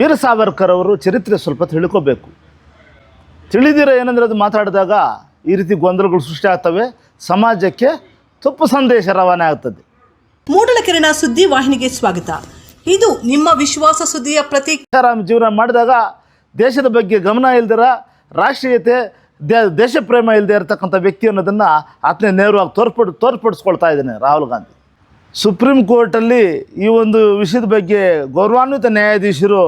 ವೀರ ಸಾವರ್ಕರ್ ಅವರು ಚರಿತ್ರೆ ಸ್ವಲ್ಪ ತಿಳ್ಕೋಬೇಕು. ತಿಳಿದಿರೋ ಏನಂದ್ರೆ ಅದು ಮಾತಾಡಿದಾಗ ಈ ರೀತಿ ಗೊಂದಲಗಳು ಸೃಷ್ಟಿ ಆಗ್ತವೆ ಸಮಾಜಕ್ಕೆ ತಪ್ಪು ಸಂದೇಶ ರವಾನೆ ಆಗ್ತದೆ. ಮೂಡಲಕಿರಣ ಸುದ್ದಿ ವಾಹಿನಿಗೆ ಸ್ವಾಗತ. ಇದು ನಿಮ್ಮ ವಿಶ್ವಾಸ ಸುದ್ದಿಯ ಪ್ರತಿ ಜೀವನ ಮಾಡಿದಾಗ ದೇಶದ ಬಗ್ಗೆ ಗಮನ ಇಲ್ದಿರ ರಾಷ್ಟ್ರೀಯತೆ ದೇಶ ಪ್ರೇಮ ಇಲ್ಲದೆ ಇರತಕ್ಕಂಥ ವ್ಯಕ್ತಿ ಅನ್ನೋದನ್ನು ಆತನೇ ನೇರವಾಗಿ ತೋರ್ಪಡ್ ತೋರ್ಪಡಿಸ್ಕೊಳ್ತಾ ಇದ್ದೇನೆ ರಾಹುಲ್ ಗಾಂಧಿ. ಸುಪ್ರೀಂ ಕೋರ್ಟಲ್ಲಿ ಈ ಒಂದು ವಿಷಯದ ಬಗ್ಗೆ ಗೌರವಾನ್ವಿತ ನ್ಯಾಯಾಧೀಶರು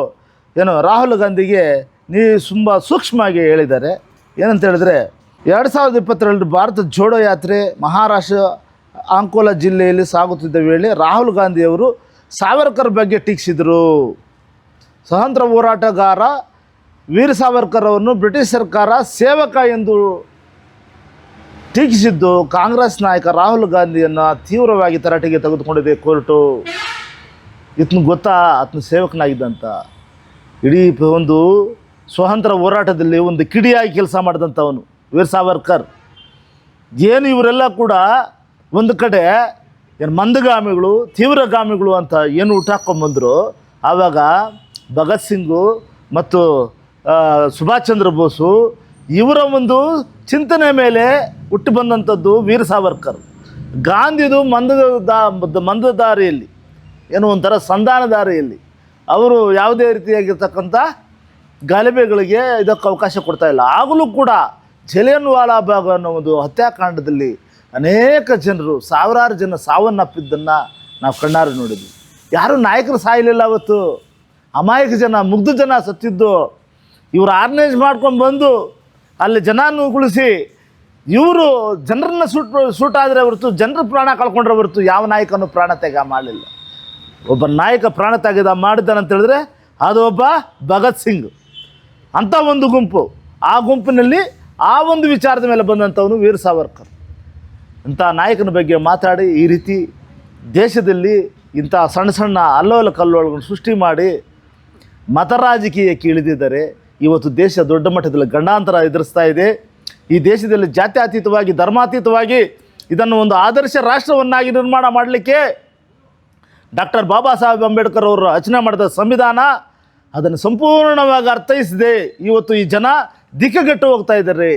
ಏನು ರಾಹುಲ್ ಗಾಂಧಿಗೆ ನೀ ತುಂಬ ಸೂಕ್ಷ್ಮವಾಗಿ ಹೇಳಿದ್ದಾರೆ. ಏನಂತ ಹೇಳಿದ್ರೆ ಎರಡು ಸಾವಿರದ ಇಪ್ಪತ್ತೆರಡು ಭಾರತ ಜೋಡೋ ಯಾತ್ರೆ ಮಹಾರಾಷ್ಟ್ರ, ಅಂಕೋಲಾ ಜಿಲ್ಲೆಯಲ್ಲಿ ಸಾಗುತ್ತಿದ್ದ ವೇಳೆ ರಾಹುಲ್ ಗಾಂಧಿಯವರು ಸಾವರ್ಕರ್ ಬಗ್ಗೆ ಟೀಕಿಸಿದರು. ಸ್ವತಂತ್ರ ಹೋರಾಟಗಾರ ವೀರ ಸಾವರ್ಕರ್ ಅವರನ್ನು ಬ್ರಿಟಿಷ್ ಸರ್ಕಾರ ಸೇವಕ ಎಂದು ಟೀಕಿಸಿದ್ದು ಕಾಂಗ್ರೆಸ್ ನಾಯಕ ರಾಹುಲ್ ಗಾಂಧಿಯನ್ನು ತೀವ್ರವಾಗಿ ತರಾಟೆಗೆ ತೆಗೆದುಕೊಂಡಿದೆ ಕೋರ್ಟು. ಇತನ ಗೊತ್ತಾ? ಆತನ ಸೇವಕನಾಗಿದ್ದಂತ ಇಡೀ ಒಂದು ಸ್ವಾತಂತ್ರ್ಯ ಹೋರಾಟದಲ್ಲಿ ಒಂದು ಕಿಡಿಯಾಗಿ ಕೆಲಸ ಮಾಡಿದಂಥವನು ವೀರ್ ಸಾವರ್ಕರ್. ಏನು ಇವರೆಲ್ಲ ಕೂಡ ಒಂದು ಕಡೆ ಏನು ಮಂದಗಾಮಿಗಳು, ತೀವ್ರಗಾಮಿಗಳು ಅಂತ ಏನು ಊಟ ಹಾಕ್ಕೊಂಡ್ಬಂದರು ಆವಾಗ ಭಗತ್ ಸಿಂಗು ಮತ್ತು ಸುಭಾಷ್ ಚಂದ್ರ ಬೋಸು ಇವರ ಒಂದು ಚಿಂತನೆ ಮೇಲೆ ಹುಟ್ಟು ಬಂದಂಥದ್ದು ವೀರ್ ಸಾವರ್ಕರ್. ಗಾಂಧಿದು ಮಂದದ ದಾ ಮಂದ ದಾರಿಯಲ್ಲಿ, ಏನೋ ಒಂಥರ ಸಂಧಾನ ದಾರಿಯಲ್ಲಿ ಅವರು ಯಾವುದೇ ರೀತಿಯಾಗಿರ್ತಕ್ಕಂಥ ಗಲಭೆಗಳಿಗೆ ಇದಕ್ಕೆ ಅವಕಾಶ ಕೊಡ್ತಾ ಇಲ್ಲ. ಆಗಲೂ ಕೂಡ ಜಲಿಯನ್ ವಾಲಾಬಾಗ್ ಅನ್ನೋ ಒಂದು ಹತ್ಯಾಕಾಂಡದಲ್ಲಿ ಅನೇಕ ಜನರು, ಸಾವಿರಾರು ಜನ ಸಾವನ್ನಪ್ಪಿದ್ದನ್ನು ನಾವು ಕಣ್ಣಾರು ನೋಡಿದ್ವಿ. ಯಾರೂ ನಾಯಕರು ಸಾಯಲಿಲ್ಲ ಅವತ್ತು. ಅಮಾಯಕ ಜನ, ಮುಗ್ಧ ಜನ ಸತ್ತಿದ್ದು. ಇವರು ಆರ್ಗನೈಸ್ ಮಾಡ್ಕೊಂಡು ಬಂದು ಅಲ್ಲಿ ಜನಾನುಗೊಳಿಸಿ ಇವರು ಜನರನ್ನ ಸೂಟ್ ಸೂಟಾದರೆ ಹೊರತು, ಜನರ ಪ್ರಾಣ ಕಳ್ಕೊಂಡ್ರೆ ಹೊರತು ಯಾವ ನಾಯಕನೂ ಪ್ರಾಣ ತ್ಯಾಗ ಮಾಡಲಿಲ್ಲ. ಒಬ್ಬ ನಾಯಕ ಪ್ರಾಣ ತ್ಯಾಗದ ಮಾಡಿದ್ದಾನಂತ ಹೇಳಿದ್ರೆ ಅದು ಒಬ್ಬ ಭಗತ್ ಸಿಂಗ್. ಅಂಥ ಒಂದು ಗುಂಪು. ಆ ಗುಂಪಿನಲ್ಲಿ ಆ ಒಂದು ವಿಚಾರದ ಮೇಲೆ ಬಂದಂಥವನು ವೀರ್ ಸಾವರ್ಕರ್. ಇಂಥ ನಾಯಕನ ಬಗ್ಗೆ ಮಾತಾಡಿ, ಈ ರೀತಿ ದೇಶದಲ್ಲಿ ಇಂಥ ಸಣ್ಣ ಸಣ್ಣ ಅಲ್ಲೋಲ ಕಲ್ಲೋಳಗಳನ್ನು ಸೃಷ್ಟಿ ಮಾಡಿ ಮತ ರಾಜಕೀಯಕ್ಕೆ ಇಳಿದಿದ್ದಾರೆ ಇವತ್ತು ದೇಶ ದೊಡ್ಡ ಮಟ್ಟದಲ್ಲಿ ಗಂಡಾಂತರ ಎದುರಿಸ್ತಾ ಇದೆ. ಈ ದೇಶದಲ್ಲಿ ಜಾತ್ಯಾತೀತವಾಗಿ, ಧರ್ಮಾತೀತವಾಗಿ ಇದನ್ನು ಒಂದು ಆದರ್ಶ ರಾಷ್ಟ್ರವನ್ನಾಗಿ ನಿರ್ಮಾಣ ಮಾಡಲಿಕ್ಕೆ ಡಾಕ್ಟರ್ ಬಾಬಾ ಸಾಹೇಬ್ ಅಂಬೇಡ್ಕರ್ ಅವರು ರಚನೆ ಮಾಡಿದ ಸಂವಿಧಾನ ಅದನ್ನು ಸಂಪೂರ್ಣವಾಗಿ ಅರ್ಥೈಸಿದೆ. ಇವತ್ತು ಈ ಜನ ದಿಕ್ಕಗೆಟ್ಟು ಹೋಗ್ತಾ ಇದ್ದಾರೆ.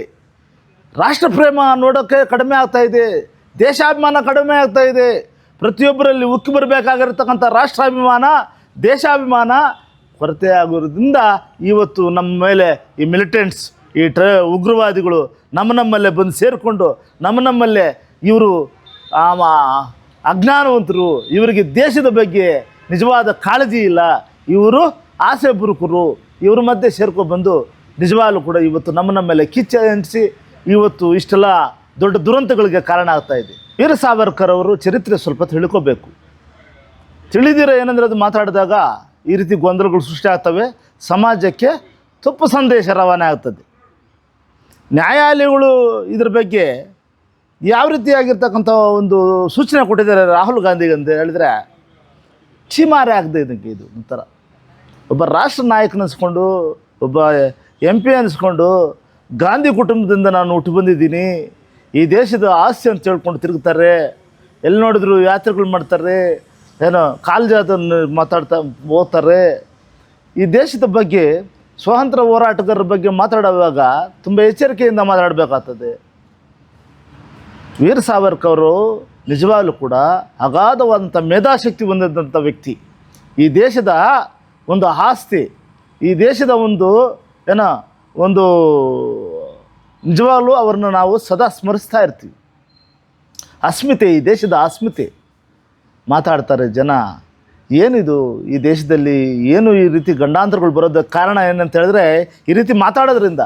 ರಾಷ್ಟ್ರ ಪ್ರೇಮ ನೋಡೋಕ್ಕೆ ಕಡಿಮೆ ಆಗ್ತಾ ಇದೆ. ದೇಶಾಭಿಮಾನ ಕಡಿಮೆ ಆಗ್ತಾ ಇದೆ. ಪ್ರತಿಯೊಬ್ಬರಲ್ಲಿ ಉಕ್ಕಿ ಬರಬೇಕಾಗಿರ್ತಕ್ಕಂಥ ರಾಷ್ಟ್ರಾಭಿಮಾನ, ದೇಶಾಭಿಮಾನ ಕೊರತೆ ಆಗೋದ್ರಿಂದ ಇವತ್ತು ನಮ್ಮ ಮೇಲೆ ಈ ಮಿಲಿಟೆಂಟ್ಸ್, ಈ ಟ್ರ, ಉಗ್ರವಾದಿಗಳು ನಮ್ಮ ನಮ್ಮಲ್ಲೇ ಬಂದು ಸೇರಿಕೊಂಡು ನಮ್ಮ ನಮ್ಮಲ್ಲೇ ಇವರು ಅಜ್ಞಾನವಂತರು, ಇವರಿಗೆ ದೇಶದ ಬಗ್ಗೆ ನಿಜವಾದ ಕಾಳಜಿ ಇಲ್ಲ. ಇವರು ಆಸೆ ಬುರುಕರು ಇವ್ರ ಮಧ್ಯೆ ಸೇರ್ಕೊಬಂದು ನಿಜವಾಗ್ಲೂ ಕೂಡ ಇವತ್ತು ನಮ್ಮ ನಮ್ಮ ಮೇಲೆ ಕಿಚ್ಚ ಎಣಿಸಿ ಇವತ್ತು ಇಷ್ಟೆಲ್ಲ ದೊಡ್ಡ ದುರಂತಗಳಿಗೆ ಕಾರಣ ಆಗ್ತಾ ಇದೆ. ವೀರ ಸಾವರ್ಕರ್ ಅವರು ಚರಿತ್ರೆ ಸ್ವಲ್ಪ ತಿಳ್ಕೋಬೇಕು. ತಿಳಿದಿರೋ ಏನಂದ್ರೆ ಅದು ಮಾತಾಡಿದಾಗ ಈ ರೀತಿ ಗೊಂದಲಗಳು ಸೃಷ್ಟಿ ಆಗ್ತವೆ, ಸಮಾಜಕ್ಕೆ ತಪ್ಪು ಸಂದೇಶ ರವಾನೆ ಆಗ್ತದೆ. ನ್ಯಾಯಾಲಯಗಳು ಇದ್ರ ಬಗ್ಗೆ ಯಾವ ರೀತಿಯಾಗಿರ್ತಕ್ಕಂಥ ಒಂದು ಸೂಚನೆ ಕೊಟ್ಟಿದ್ದಾರೆ ರಾಹುಲ್ ಗಾಂಧಿಗೆ ಅಂತ ಹೇಳಿದ್ರೆ ಚೀಮಾರೆ ಆಗದೆ ಇದಕ್ಕೆ ಇದು ಒಂಥರ. ಒಬ್ಬ ರಾಷ್ಟ್ರ ನಾಯಕ ಅನಿಸ್ಕೊಂಡು, ಒಬ್ಬ ಎಂ ಪಿ ಅನಿಸ್ಕೊಂಡು, ಗಾಂಧಿ ಕುಟುಂಬದಿಂದ ನಾನು ಹುಟ್ಟು ಬಂದಿದ್ದೀನಿ, ಈ ದೇಶದ ಆಸ್ತಿ ಅಂತ ಹೇಳ್ಕೊಂಡು ತಿರುಗ್ತಾರೆ, ಎಲ್ಲಿ ನೋಡಿದ್ರು ಯಾತ್ರೆಗಳು ಮಾಡ್ತಾರೆ, ಏನೋ ಕಾಲ್ಜಾತ ಮಾತಾಡ್ತಾ ಹೋಗ್ತಾರೆ. ಈ ದೇಶದ ಬಗ್ಗೆ, ಸ್ವಾತಂತ್ರ್ಯ ಹೋರಾಟಗಾರರ ಬಗ್ಗೆ ಮಾತಾಡುವಾಗ ತುಂಬ ಎಚ್ಚರಿಕೆಯಿಂದ ಮಾತಾಡಬೇಕಾಗ್ತದೆ. ವೀರ್ ಸಾವರ್ಕರ್ ಅವರು ನಿಜವಾಗ್ಲೂ ಕೂಡ ಅಗಾಧವಾದಂಥ ಮೇಧಾಶಕ್ತಿ ಹೊಂದಿದಂಥ ವ್ಯಕ್ತಿ. ಈ ದೇಶದ ಒಂದು ಆಸ್ತಿ, ಈ ದೇಶದ ಒಂದು ಏನೋ, ಒಂದು ನಿಜವಾಗ್ಲೂ ಅವ್ರನ್ನ ನಾವು ಸದಾ ಸ್ಮರಿಸ್ತಾ ಇರ್ತೀವಿ. ಅಸ್ಮಿತೆ, ಈ ದೇಶದ ಅಸ್ಮಿತೆ. ಮಾತಾಡ್ತಾರೆ ಜನ, ಏನಿದು ಈ ದೇಶದಲ್ಲಿ ಏನು ಈ ರೀತಿ ಗಂಡಾಂತರಗಳು ಬರೋದಕ್ಕೆ ಕಾರಣ ಏನಂತ ಹೇಳಿದ್ರೆ ಈ ರೀತಿ ಮಾತಾಡೋದ್ರಿಂದ